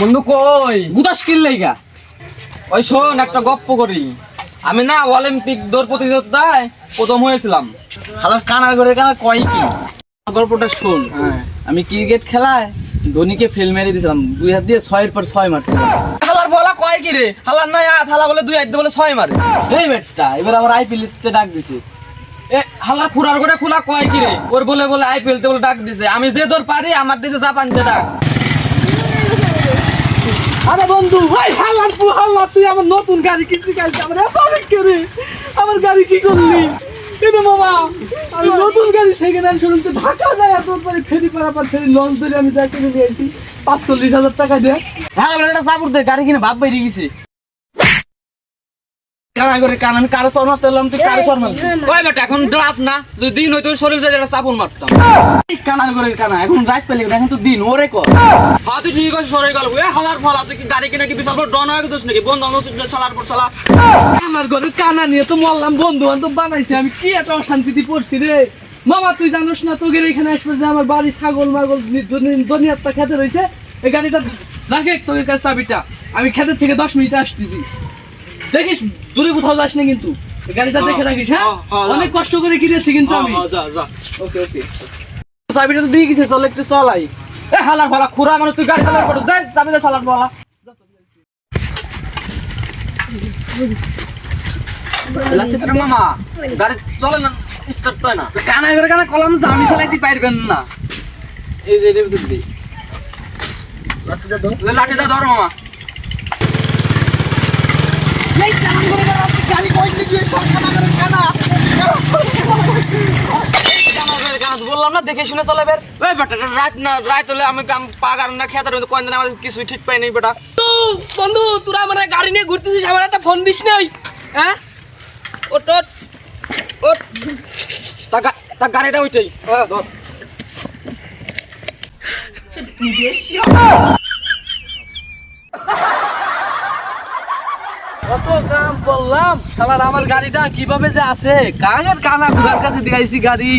বন্ধু কই? গুদাস কিনলেই গা ওই শোন একটা গপ্প করি। আমি না অলিম্পিক দৌড় প্রতিযোগিতায় প্রথম হয়েছিলাম। হালার কানার করে কানা কয় কি? গল্পটা শোন। হ্যাঁ। আমি ক্রিকেট খেলায় ধোনিকে ফেল মেরে দিয়েছিলাম। দুই হাত দিয়ে ছয়ের পর ছয় মারছিলাম। হালার বলা কয় কি রে? হালার না আট হালা বলে দুই আইতে বলে ছয় মারে। এই বেটটা এবার আমার আইপিএল তে ডাক দিছে। এ হালা খুরার করে খোলা কয় কি রে? ওর বলে বলে আইপিএল তে বলে ডাক দিছে। আমি যে দৌড় পারি আমার দেশে জাপান যে ডাক। আরে বন্ধু, ভাই, হাল্লা তুই হাল্লা তুই আমার নতুন গাড়ি কিনছি কালকে আমার এত অনেক কেড়ে আমার গাড়ি কি করলি? এটা মামা, আমি নতুন গাড়ি সেকেন্ড হ্যান্ড শোরুম ঢাকা যায় এত পরে ফেরি পারাপার ফেরি লঞ্চ ধরে আমি যা কিনে নিয়ে আসি। পাঁচচল্লিশ হাজার টাকা দিয়ে হ্যাঁ সাপোর্ট দে, গাড়ি কিনে ভাব বাইরে গেছে। কান? আমি কারও সর মারতে তুই কারও সর মারলি? বেটা এখন রাত না। যদি দিন হইতো শরীর যায় একটা চাপুন মারতাম। এই কানা এখন রাত পেলে এখন তো দিন ওরে কর। হ্যাঁ তুই ঠিক আছে সরে গেল এ হালার ফলা তুই কি গাড়ি কিনে কি বিশাল বড় ডন হয়ে গেছিস নাকি? বন্ধু অনুচিত চালার পর চালা কানার কানা নিয়ে তো মরলাম বন্ধু বান্ধব বানাইছে। আমি কি এত অশান্তিতে পড়ছি রে? মামা তুই জানোস না তোদের এখানে আসবে যে আমার বাড়ি ছাগল মাগল দুনিয়ারটা খেতে রয়েছে এই গাড়িটা রাখে তোদের কাছে চাবিটা। আমি খেতের থেকে দশ মিনিটে আসতেছি। দেখিস দূরে কোথাও যাস না কিন্তু। গাড়িটা দেখে রাখিস হ্যাঁ? হ্যাঁ, হ্যাঁ, অনেক কষ্ট করে কিনেছি কিন্তু আমি। যা যা। ওকে ওকে। চাবিটা তো দিয়ে গেছে চল একটু চলাই। এ হালার ফলা খুরা মানুষ তুই গাড়ি চালার পর দেখ চাবি দে চালার ফলা মামা গাড়ি চলে না স্টার্ট হয় না। কানা করে কানা কলম আমি চালাইতে পারবেন না। এই যে লাঠিটা ধর মামা গাড়ি কই দিবি সব কানা করে কানা বললাম না দেখে শুনে চলে বের। এই বেটা রাত না রাত হলে আমি কাম পাগার না খেতে রইতে কোন আমাদের কিছুই ঠিক পাই নাই বেটা। তো বন্ধু তোরা মানে গাড়ি নিয়ে ঘুরতেছিস আমার একটা ফোন দিস নাই। হ্যাঁ? ওট ওট তা গাড়িটা ওইটাই। হ্যাঁ ধর। কত কাম করলাম? আমার গাড়িটা কীভাবে যে আছে? কাঙের কানা ঘুরার কাছে দিয়েছি গাড়ি।